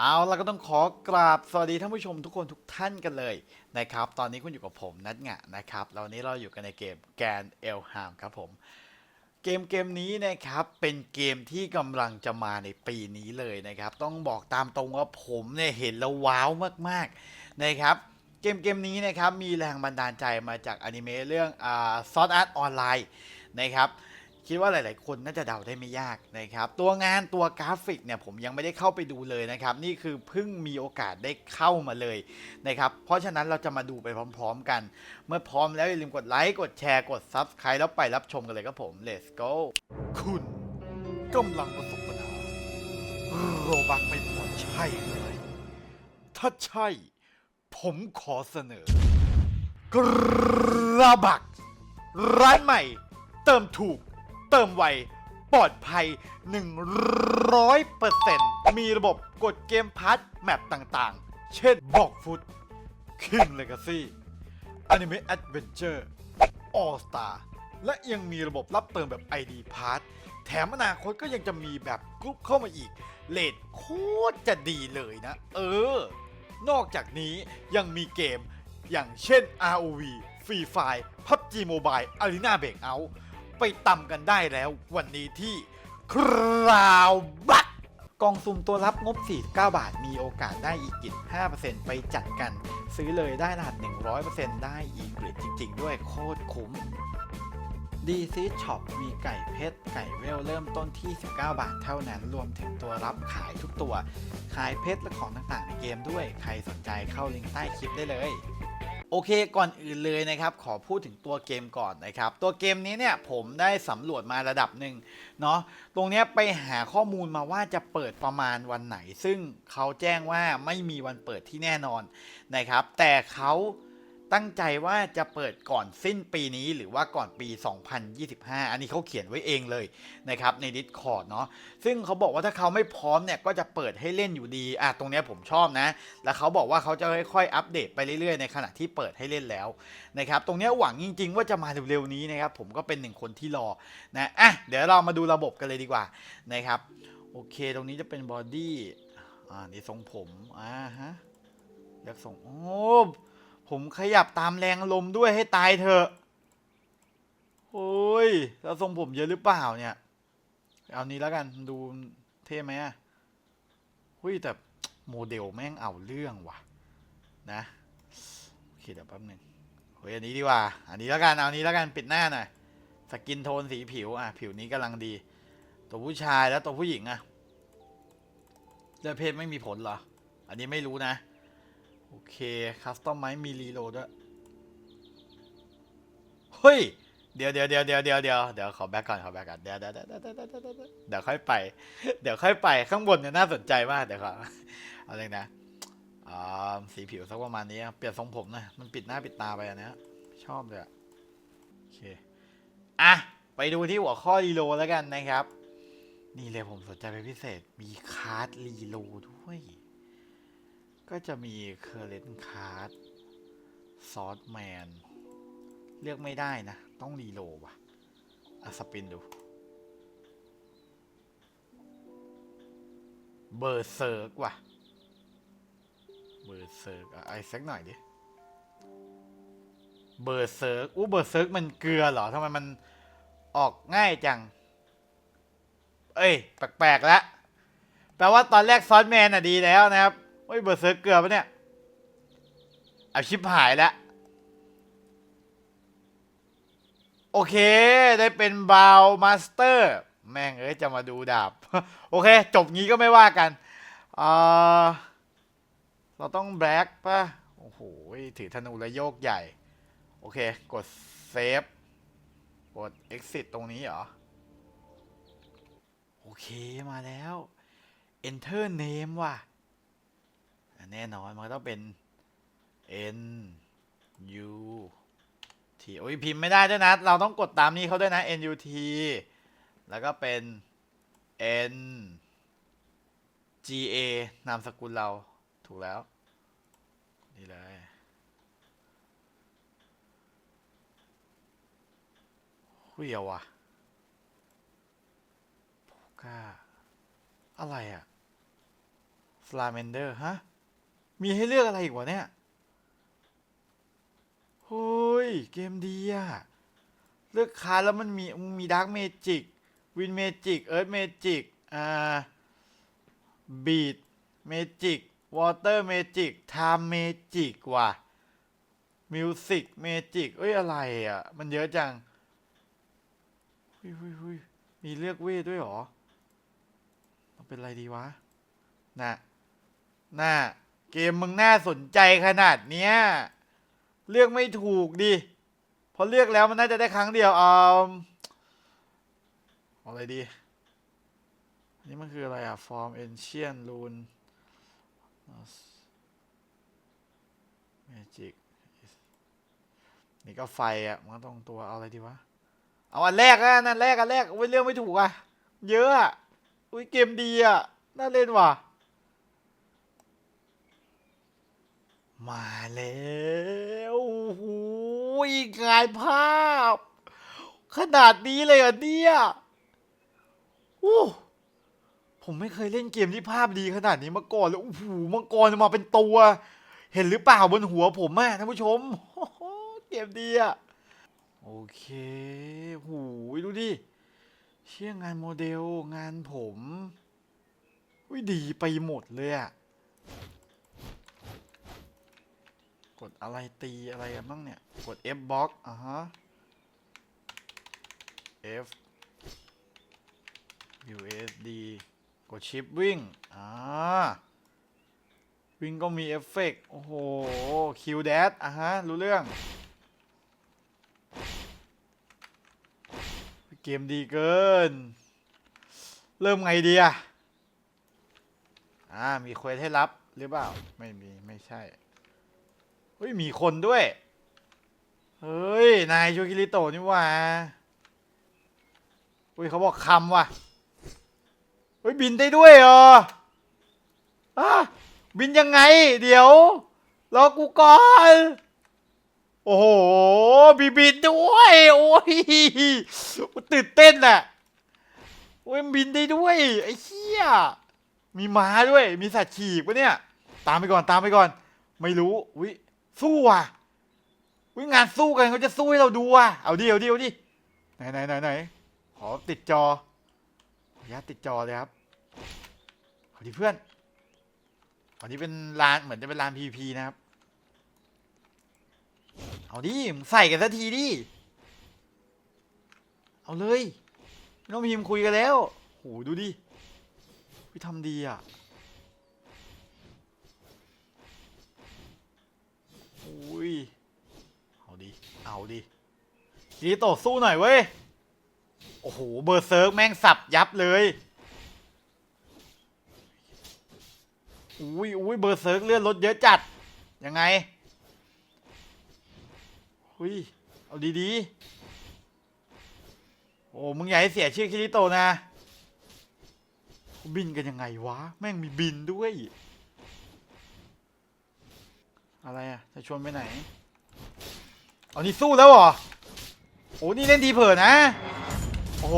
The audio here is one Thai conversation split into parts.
เอาเราก็ต้องขอกราบสวัสดีท่านผู้ชมทุกคนทุกท่านกันเลยนะครับ ตอนนี้คุณอยู่กับผมนัทงะนะครับแล้ววันนี้เราอยู่กันในเกมแกนเอลฮามครับผม เกมเกมนี้นะครับเป็นเกมที่กำลังจะมาในปีนี้เลยนะครับ ต้องบอกตามตรงว่าผมเนี่ยเห็นแล้วว้าวมากๆนะครับ เกมเกมนี้นะครับมีแรงบันดาลใจมาจากอนิเมะเรื่องอ่าซอสอาร์ตออนไลน์นะครับ คิดว่าหลาย ๆ คนน่าจะเดาได้ไม่ยากนะครับ ตัวงานตัวกราฟิกเนี่ยผมยังไม่ได้เข้าไปดูเลยนะครับ นี่คือเพิ่งมีโอกาสได้เข้ามาเลยนะครับ เพราะฉะนั้นเราจะมาดูไปพร้อม ๆ กัน เมื่อพร้อมแล้วอย่าลืมกดไลค์ กดแชร์ กด Subscribe แล้วไปรับชมกันเลยครับผม Let's go คุณกำลังประสบปัญหาโรบักไม่พอใช่เลยถ้าใช่ ผมขอเสนอกระบักร้านใหม่ เติมถูก เติมไว ปลอดภัย 100%มีระบบกดเกมพาร์ทแมปต่างๆ เช่นบอกฟุต King Legacy Anime Adventure All Star และยังมีระบบรับเติมแบบ ID Pass แถมอนาคตก็ยังจะมีแบบกรุ๊ปเข้ามาอีก เลทโคตรจะดีเลยนะ เออ นอกจากนี้ยังมีเกมอย่างเช่น ROV Free Fire PUBG Mobile Arena Breakout ไปตำกันได้แล้ว วันนี้ที่คราวบักกองสุ่มตัวรับงบ 49 บาท มีโอกาสได้อีกิจ 5%ไปจัดกัน ซื้อเลยได้รหัส 100%ได้อีกริดจริง ๆ ด้วยโคตรคุ้มดีซีช็อปมีไก่เพชร ไก่เวลเริ่มต้นที่ 19 บาทเท่านั้น รวมถึงตัวรับขายทุกตัว ขายเพชรและของต่างๆในเกมด้วย ใครสนใจเข้าลิงก์ใต้คลิปได้เลย โอเคก่อนอื่นเลยนะครับ ขอพูดถึงตัวเกมก่อนนะครับ ตัวเกมนี้เนี่ยผมได้สำรวจมาระดับหนึ่งเนาะตรงนี้ไปหาข้อมูลมาว่าจะเปิดประมาณวันไหน ซึ่งเขาแจ้งว่าไม่มีวันเปิดที่แน่นอนนะครับ แต่เขา ตั้งใจว่าจะเปิดก่อนสิ้นปีนี้หรือว่าก่อนปี 2025 อันนี้เขาเขียนไว้เองเลยนะครับใน Discord เนาะซึ่งเขาบอกว่าถ้าเขาไม่พร้อมเนี่ยก็จะเปิดให้เล่นอยู่ดีอะตรงเนี้ยผมชอบนะ แล้วเขาบอกว่าเขาจะค่อยๆอัปเดตไปเรื่อยๆ ในขณะที่เปิดให้เล่นแล้วนะครับตรงเนี้ยหวังจริง ๆ ว่าจะมาเร็วๆนี้นะครับผมก็เป็นหนึ่งคนที่รอนะอะเดี๋ยวเรามาดูระบบกันเลยดีกว่านะครับโอเค ตรงนี้จะเป็นบอดี้อ่านี่ทรงผมอ่าฮะอยากทรงโอ้ ผมขยับตามแรงลมด้วยให้ตายเถอะโอ้ยแล้วทรงผมเยอะหรือเปล่าเนี่ย เอานี้แล้วกันดูเท่ไหมอะหุ้ยแต่โมเดลแม่งเอาเรื่องว่ะ นะโอเคเดี๋ยวแป๊บหนึงเฮ้ยอันนี้ดีกว่า อันนี้แล้วกันเอานี้แล้วกันปิดหน้าหน่อยสกินโทนสีผิวอะผิวนี้กำลังดี ตัวผู้ชายแล้วตัวผู้หญิงอะเลือกเพศไม่มีผลเหรอ อันนี้ไม่รู้นะ โอเค คัสตอมไม้มีรีโหลดด้วย เฮ้ย เดี๋ยวเดี๋ยวเดี๋ยวเดี๋ยวเดี๋ยวเดี๋ยวเดี๋ยวขอแบ็กก่อนขอแบ็กก่อนเดี๋ยวเดี๋ยวเดี๋ยวเดี๋ยวเดี๋ยวเดี๋ยวค่อยไป เดี๋ยวค่อยไปข้างบนเนี่ยน่าสนใจมากเดี๋ยวก่อนอะไรนะสีผิวสักประมาณนี้ เปลี่ยนทรงผมนะมันปิดหน้าปิดตาไปอันนี้ชอบเลยโอเค อะ ไปดูที่หัวข้อรีโลแล้วกันนะครับ นี่เลยผมสนใจเป็นพิเศษ มีคาร์ดรีโลด้วย ก็จะมีเคอร์เรนคาร์ดซอสแมนเลือกไม่ได้นะ ต้องรีโหลว่ะอะสปินดูเบอร์เซิร์กว่ะ เบอร์เซิร์กอะไอ้สักหน่อยดิ เบอร์เซิร์กอู้เบอร์เซิร์กมันเกลือเหรอทำไมมันออกง่ายจัง เอ้ย แปลกๆแล้วแปลว่าตอนแรกซอสแมนอะดีแล้วนะครับ เฮ้ยเบอร์เซิร์เกลือปะเนี่ยเอาชิปหายแล้ว โอเค ได้เป็นบาวมาสเตอร์ แม่งเอ้ย จะมาดูดาบ โอเค จบงี้ก็ไม่ว่ากันเออเราต้องแบล็กป่ะ โอ้โห ถือธนูแล้วโยกใหญ่ โอเค กดเซฟ กด exit ตรงนี้เหรอ โอเคมาแล้ว enter name ว่ะ แน่นอน มันก็ต้องเป็น n u t โอ้ยพิมพ์ไม่ได้ด้วยนะ เราต้องกดตามนี้เขาด้วยนะ n u t แล้วก็เป็น n g a นามสกุลเราถูกแล้ว นี่เลย หุยเอาวะโพก้า อะไรอะสลาเมนเดอร์ ฮะ มีให้เลือกอะไรอีกวะเนี่ยเฮ้ย เกมดีอะเลือกคาแล้วมันมีมีดาร์กเมจิกวินเมจิกเอิร์ธเมจิกอ่าบีดเมจิกวอเตอร์เมจิกไทม์เมจิกว่ะมิวสิกเมจิกเอ้ย อะไรอะ มันเยอะจังหุยหุยหุยมีเลือกเวทด้วยหรอมันเป็นอะไรดีวะ น่ะ น่ะ เกมมึงน่าสนใจขนาดเนี้ย เลือกไม่ถูกดิพอเลือกแล้วมันน่าจะได้ครั้งเดียวเอาออะไรดี อันนี้มันคืออะไรอะฟอร์มเอนเชียนรูนเมจิกนี่ก็ไฟอะ มันก็ต้องตัวเอาอะไรดีวะ เอาอันแรกอะนั่นแรกอันแรกอุ้ยเลือกไม่ถูกอะ เยอะอะ อุ้ยเกมดีอะ น่าเล่นว่ะ มาแล้วโอ้โหงานภาพ ขนาดนี้เลยเหรอเนี่ยโอ้ผมไม่เคยเล่นเกมที่ภาพดีขนาดนี้มาก่อนเลยโอ้โหมังกรมาเป็นตัว เห็นหรือเปล่าบนหัวผมอะท่านผู้ชมเกมดีอะโอเคโอ้โหดูดิ เชี่ยงานโมเดลงานผมวิดีไปหมดเลยอะ กดอะไรตีอะไรกันบ้างเนี่ย กด F box อะฮะ F USD กดชิปวิ่ง อ่า วิ่งก็มีเอฟเฟกต์โอ้โห คิวแดดอะฮะ รู้เรื่อง เกมดีเกิน เริ่มไงดีอะอ่า มีเควสให้รับหรือเปล่า ไม่มี ไม่ใช่ เฮ้ย มีคนด้วย เฮ้ย นายโชคิริโตะนี่ว่าอุ้ยเขาบอกคำว่ะ เฮ้ย บินได้ด้วยเหรออะบินยังไง เดี๋ยว รอกูก่อน โอ้โหบีบินด้วย โอ้ยตื่นเต้นน่ะโอ้ยบินได้ด้วย ไอ้เหี้ย มีม้าด้วย มีสัตว์ขี่ปะเนี่ย ตามไปก่อน ตามไปก่อน ไม่รู้ อุ้ย สู้ว่ะวิ่งงานสู้กันเขาจะสู้ให้เราดูว่ะเอาดิเอาดิเอาดิไหนไหนไหนไหนขอติดจอขออนุญาตติดจอเลยครับเอาดิเพื่อนอันนี้เป็นลานเหมือนจะเป็นลานพีพีนะครับ เอาดิมใส่กันสักทีดิ เอาเลยไม่ต้องพิมพ์คุยกันแล้ว โหดูดิพี่ทำดีอะ อุ้ย เอาดิ เอาดิดีต่อสู้หน่อยเว้ย โอ้โห เบอร์เซิร์กแม่งสับยับเลยอุ้ยอุ้ยเบอร์เซิร์กเลื่อนรถเยอะจัด ยังไงอุ้ยเอาดีๆ โอ้มึงอย่าให้เสียชื่อคิริโตนะ บินกันยังไงวะ แม่งมีบินด้วย อะไรอะ จะชวนไปไหน เอานี่สู้แล้วเหรอโอ้นี่เล่นทีเผินนะ โอ้โห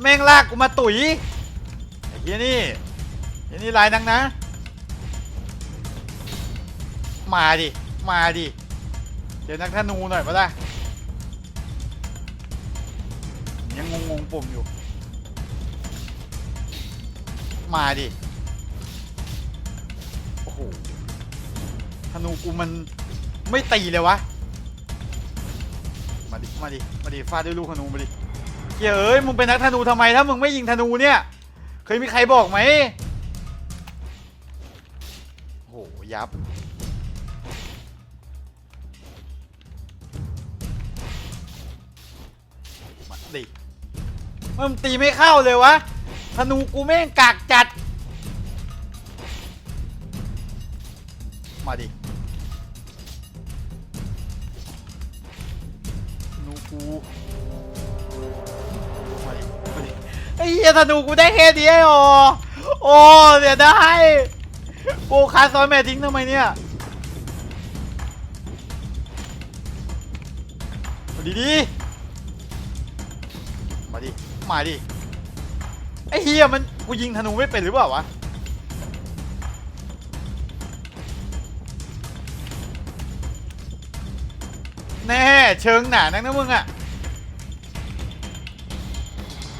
แม่งลากกูมาตุ๋ยไอ้เหี้ยนี่ไอ้นี่ลายนังนะ มาดิ มาดิ เดี๋ยวนักธนูหน่อยมาได้ยังงงๆปุ่มอยู่ มาดิ โอ้โหธนูกูมันไม่ตีเลยวะ มาดิ มาดิ มาดิฟาดด้วยลูกธนูมาดิเฮ้ยเอ้ย มึงเป็นนักธนูทำไมถ้ามึงไม่ยิงธนูเนี่ย เคยมีใครบอกไหมโห ยับ มาดิมันตีไม่เข้าเลยวะ ธนูกูแม่งกากจัด มาดิ กูมาดิมาดิไอ้เหี้ยธนูกูได้แค่นี้เหรอโอ้เสียไดายกูคาซอยแม่ทิ้งทำไมเนี่ยมาดิดิมาดิมาดิไอ้เฮียมันกูยิงธนูไม่เป็นหรือเปล่าวะ แน่เชิงหนานักนะมึงอะ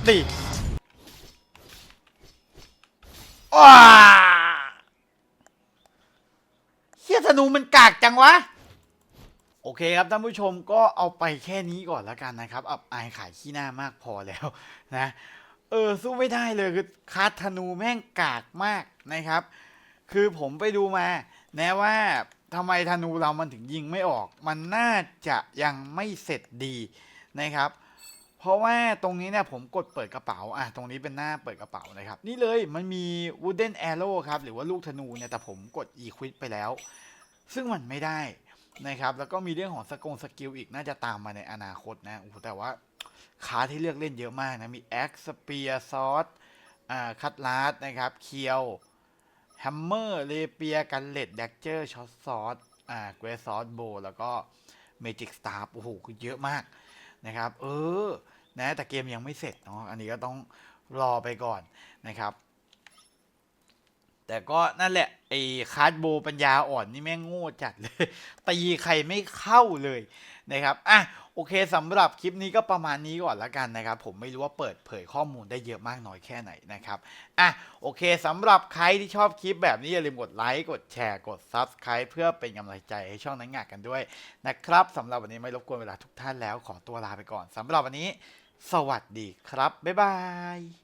ดิว้าเฮียธนูมันกากจังวะ โอเคครับท่านผู้ชมก็เอาไปแค่นี้ก่อนแล้วกันนะครับ อับอายขายขี้หน้ามากพอแล้วนะ เออ สู้ไม่ได้เลยคือคาร์ดธนูแม่งกากมากนะครับ คือผมไปดูมานะว่า ทำไมธนูเรามันถึงยิงไม่ออก มันน่าจะยังไม่เสร็จดีนะครับ เพราะว่าตรงนี้เนี่ยผมกดเปิดกระเป๋า อะ ตรงนี้เป็นหน้าเปิดกระเป๋านะครับ นี่เลยมันมี wooden arrow ครับ หรือว่าลูกธนูเนี่ย แต่ผมกด equip ไปแล้ว ซึ่งมันไม่ได้นะครับ แล้วก็มีเรื่องของสกงสกิลอีกน่าจะตามมาในอนาคตนะโอ้แต่ว่าคาที่เลือกเล่นเยอะมากนะ มี X Spear Sword อ่าคัตลาสนะครับ เคียว แฮมเมอร์เลเปียกันเลดแดกเจอร์ช็อตซอสอ่าเกรซอสโบแล้วก็เมจิกสตาร์โอ้โหคือเยอะมากนะครับ เออนะแต่เกมยังไม่เสร็จเนาะอันนี้ก็ต้องรอไปก่อนนะครับ แต่ก็นั่นแหละ ไอ้คาร์ดโบปัญญาอ่อนนี่แม่งโง่จัดเลยตีใครไม่เข้าเลยนะครับอะ โอเคสำหรับคลิปนี้ก็ประมาณนี้ก่อนละกันนะครับ ผมไม่รู้ว่าเปิดเผยข้อมูลได้เยอะมากน้อยแค่ไหนนะครับอะโอเคสำหรับใครที่ชอบคลิปแบบนี้อย่าลืมกดไลค์กดแชร์กด Subscribe เพื่อเป็นกำลังใจให้ช่องนังงานกันด้วยนะครับสำหรับวันนี้ไม่รบกวนเวลาทุกท่านแล้วขอตัวลาไปก่อนสำหรับวันนี้ สวัสดีครับบ๊ายบาย